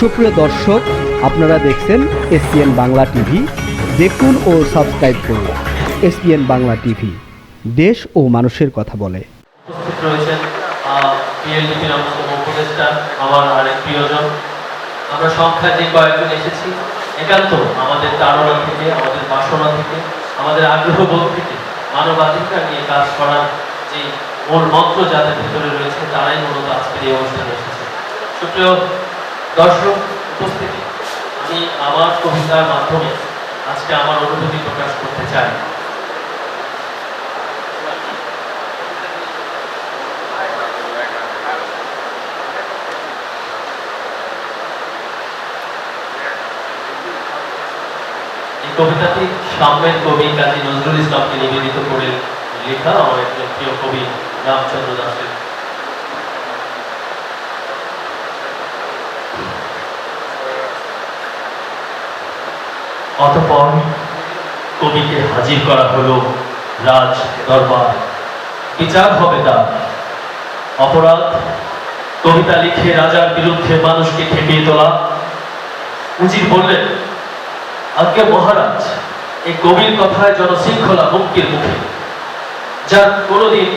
সুপ্রিয় দর্শক, আপনারা দেখছেন এসপিএন বাংলা টিভি। দেখুন ও সাবস্ক্রাইব করুন এসপিএন বাংলা টিভি। দেশ ও মানুষের কথা বলে। প্রিয়জন। আমরা সংখ্যা যে কয়েকজন এসেছি, একান্ত আমাদের তাড়না থেকে, আমাদের বাসনা থেকে, আমাদের আগ্রহ বোধ থেকে, মানবাধিকার নিয়ে কাজ করার যে মূল মন্ত্র যাদের ভিতরে রয়েছে, তারাই মূলত আজকের এই অবস্থানে এসেছে। সুপ্রিয় দর্শক উপস্থিতি, আমি আমার কবিতার মাধ্যমে আজকে আমার অনুভূতি প্রকাশ করতে চাই। কবিতাটি সাম্যের কবি কাজী নজরুল ইসলামকে নিবেদিত করে লেখা আমার একজন প্রিয় কবি রামচন্দ্র দাসের অতপর কবিকে হাজির করা হলো রাজ দরবার। বিচার হবে তার। অপরাধ, কবিতা লিখে রাজার বিরুদ্ধে মানুষকে খেপিয়ে তোলা। উজির বললেন আজকে মহারাজ, এই কবির কথায় জনশৃঙ্খলা মুক্তির মুখে। যার কোনোদিন,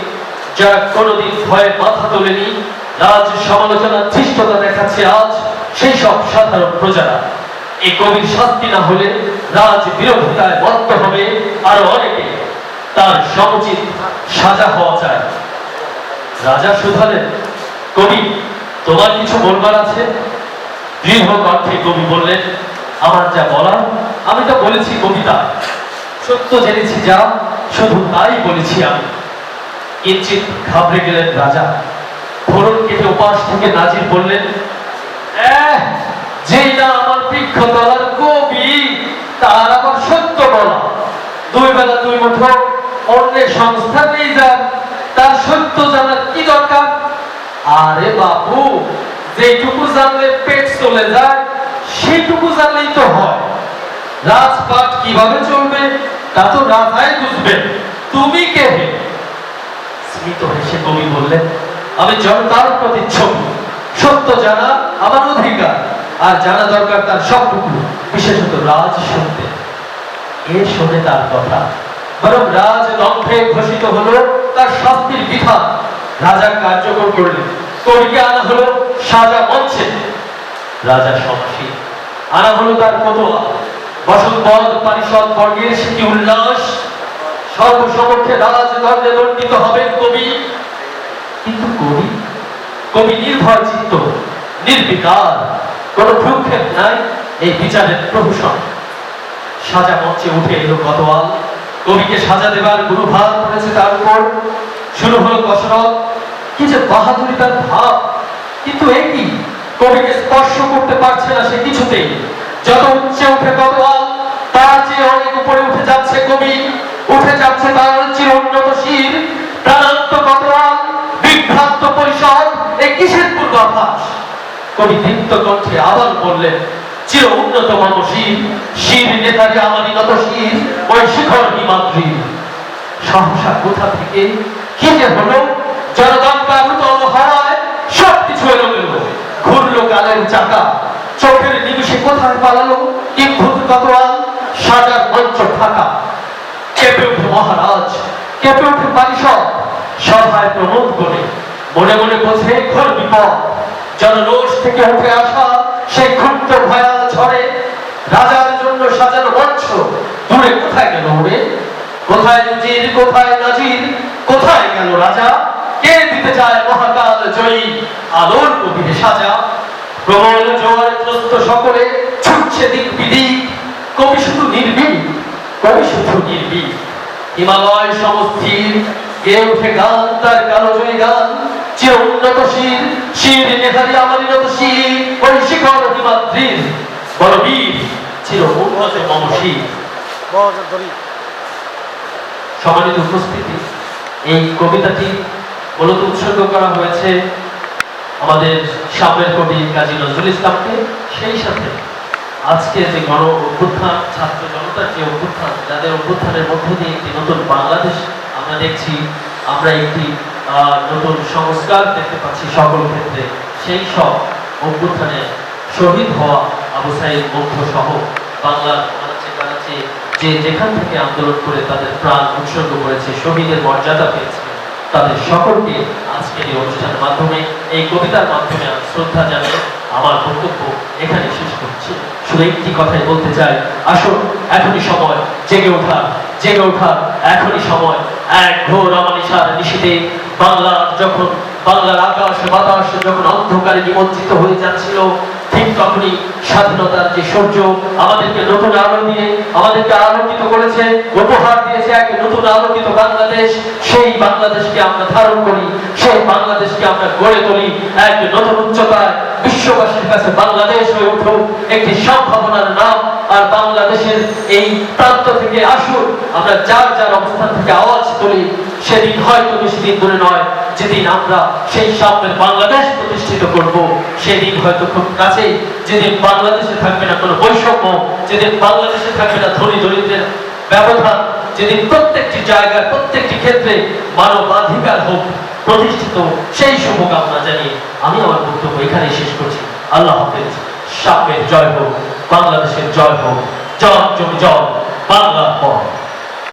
যারা কোনোদিন ভয়ে মাথা তোলেনি, রাজ সমালোচনার ধৃষ্টতা দেখাচ্ছে আজ সেই সব সাধারণ প্রজারা। এই কবির শাস্তি না হলে রাজ বিরোধিতায় মত্ত হবে আরও অনেকে। তার সমুচিত সাজা হওয়া চায় রাজা শুধালেন কবি তোমার কিছু বলবার আছে? দৃঢ় কণ্ঠে কবি বললেন আমার যা বলার আমি তো বলেছি কবিতা। সত্য জেনেছি যা শুধু তাই বলেছি আমি। কিঞ্চিত ঘাবড়ে গেলেন রাজা। ফোরন কেটে উপাস থেকে নাজির বললেন "এহ, যেই না আমার বৃক্ষ তলার কবি তার আবার সত্য বলা। দুই বেলা দুই মুঠো অন্যের সংস্থা যার তার সত্য জানার কি দরকার? আরে যেটুকু জানলে পেট চলে যায় সেটুকু জানলেই তো হয়। রাজপাট কীভাবে চলবে, তা তো রাজাই বুঝবে। তুমি কে স্মিত হেসে কবি বললেন, আমি জনতার প্রতি ছবি সত্য জানা আমার অধিকার। আর জানা দরকার তার সবটুকু, বিশেষত রাজ শুনতে এ শোনে তার কথা। বরং রাজ লম্ফে ঘোষিত হলো, তার শাস্তির বিধান। রাজা কার্যকর করলেন। কবিকে আনা হলো সাজা মঞ্চে। রাজা সমসী। আনা হলো তার কতোয়া বসন্তবদ পারিষদ বর্গের সেটি উল্লাস। সর্বসমক্ষে রাজ দণ্ডে দণ্ডিত হবেন কবি। কিন্তু কবি কবি নির্ভয় চিত্ত নির্বিকার। কোন ভ্রুক্ষেপ নাই, এই বিচারের প্রহসন। সাজা মঞ্চে উঠে এলো গতওয়াল কবিকে সাজা দেবার গুরুভার পড়েছে তার উপর। শুরু হলো কসরত। কি যে বাহাদুরি তার ভাব। কিন্তু এ কি? কবিকে স্পর্শ করতে পারছে না সে কিছুতেই। যত উচ্চে উঠে গতওয়াল তার চেয়ে অনেক উপরে উঠে যাচ্ছে কবি। কবি দীপ্ত কণ্ঠে আবার বললেন চির উন্নত মম শির নেতারি আমারই শির ওই শিখর হিমাদ্রি। সহসা কোথা থেকে? কি যে হলো? জনগণ এলো গেল ঘুরলো কালের চাকা। চোখের নিমিষে কোথায় পালালো? সাজার মঞ্চ ফাঁকা। কেঁপে উঠে মহারাজ, কেঁপে উঠে পারিষদ। সভায় প্রমোদ করে। মনে মনে বোঝে ঘোর বিপদ। জনরোষ থেকে উঠে আসা সেই ক্ষুব্ধ ভয়াল ঝড়ে রাজার জন্য সাজানো মঞ্চ। দূরে কোথায় গেল ওরে কোথায় নজির, কোথায় নাজির? কোথায় গেল রাজা? কে দিতে চায় মহাকাল জয়ী আলোর কবিরে সাজা? প্রবল জোয়ার ত্রস্ত সকলে ছুটছে দিক বিদিক। কবি শুধু নির্ভীক, কবি শুধু নির্ভীক। হিমালয় সমস্থির গে উঠে গান, তার কালো জয়ী গান চির উন্নত শির নেহারি আমার নত শির ওই শিখর হিমাদ্রির বড় বীর চির উন্নত মম সম্মানিত উপস্থিতি, এই কবিতাটি মূলত উৎসর্গ করা হয়েছে আমাদের সামনের কবি কাজী নজরুল ইসলামকে, সেই সাথে আজকে যে গণ অভ্যুত্থান, ছাত্র জনতার যে অভ্যুত্থান, যাদের অভ্যুত্থানের মধ্য দিয়ে একটি নতুন বাংলাদেশ আমরা দেখছি, আমরা একটি নতুন সংস্কার দেখতে পাচ্ছি সকল ক্ষেত্রে। সেই সব অভ্যুত্থানের শহীদ হওয়া আবু সাইদ মুগ্ধ সহ বাংলার কানাচে যে যেখান থেকে আন্দোলন করে তাদের প্রাণ উৎসর্গ করেছে, শহীদের মর্যাদা পেয়েছে, তাদের সকলকে আজকের এই অনুষ্ঠানের মাধ্যমে, এই কবিতার মাধ্যমে আমি শ্রদ্ধা জানিয়ে আমার বক্তব্য এখানে শেষ করছি। শুধু একটি কথাই বলতে চাই, আসুন, এখনই সময় জেগে ওঠা জেগে ওঠা এখনই সময়। এক ঘোর অমানিসার নিশীতে বাংলা যখন, বাংলার আকাশ, বাতাস যখন অন্ধকারে নিমজ্জিত হয়ে যাচ্ছিল, ঠিক তখনই স্বাধীনতার যে সূর্য আমাদেরকে নতুন আলো দিয়ে, আমাদেরকে আলোকিত করেছে, উপহার দিয়েছে এক নতুন আলোকিত বাংলাদেশ। সেই বাংলাদেশকে আমরা ধারণ করি, সেই বাংলাদেশকে আমরা গড়ে তুলি এক নতুন উচ্চতায়। বিশ্ববাসীর কাছে বাংলাদেশ হয়ে উঠুক, একটি সম্ভাবনার নাম, আর বাংলাদেশের এই প্রান্ত থেকে আসুন আমরা যার যার অবস্থান থেকে আওয়াজ তুলি সেদিন হয়তো বেশি দিন দূরে নয়, যেদিন আমরা সেই সামনের বাংলাদেশ প্রতিষ্ঠিত করব, সেদিন হয়তো খুব কাছেই। যেদিন বাংলাদেশে থাকবে না কোনো বৈষম্য, যেদিন বাংলাদেশে থাকবে না ধনী দরিদ্রের ব্যবধান, যেদিন প্রত্যেকটি জায়গায়, প্রত্যেকটি ক্ষেত্রে মানবাধিকার হোক প্রতিষ্ঠিত, সেই শুভকামনা জানিয়ে আমি আমার বক্তব্য এখানে শেষ করছি। আল্লাহ হাফেজ সাপের জয় হোক, বাংলাদেশের জয় হোক, জয় জমি জয়, বাংলার পর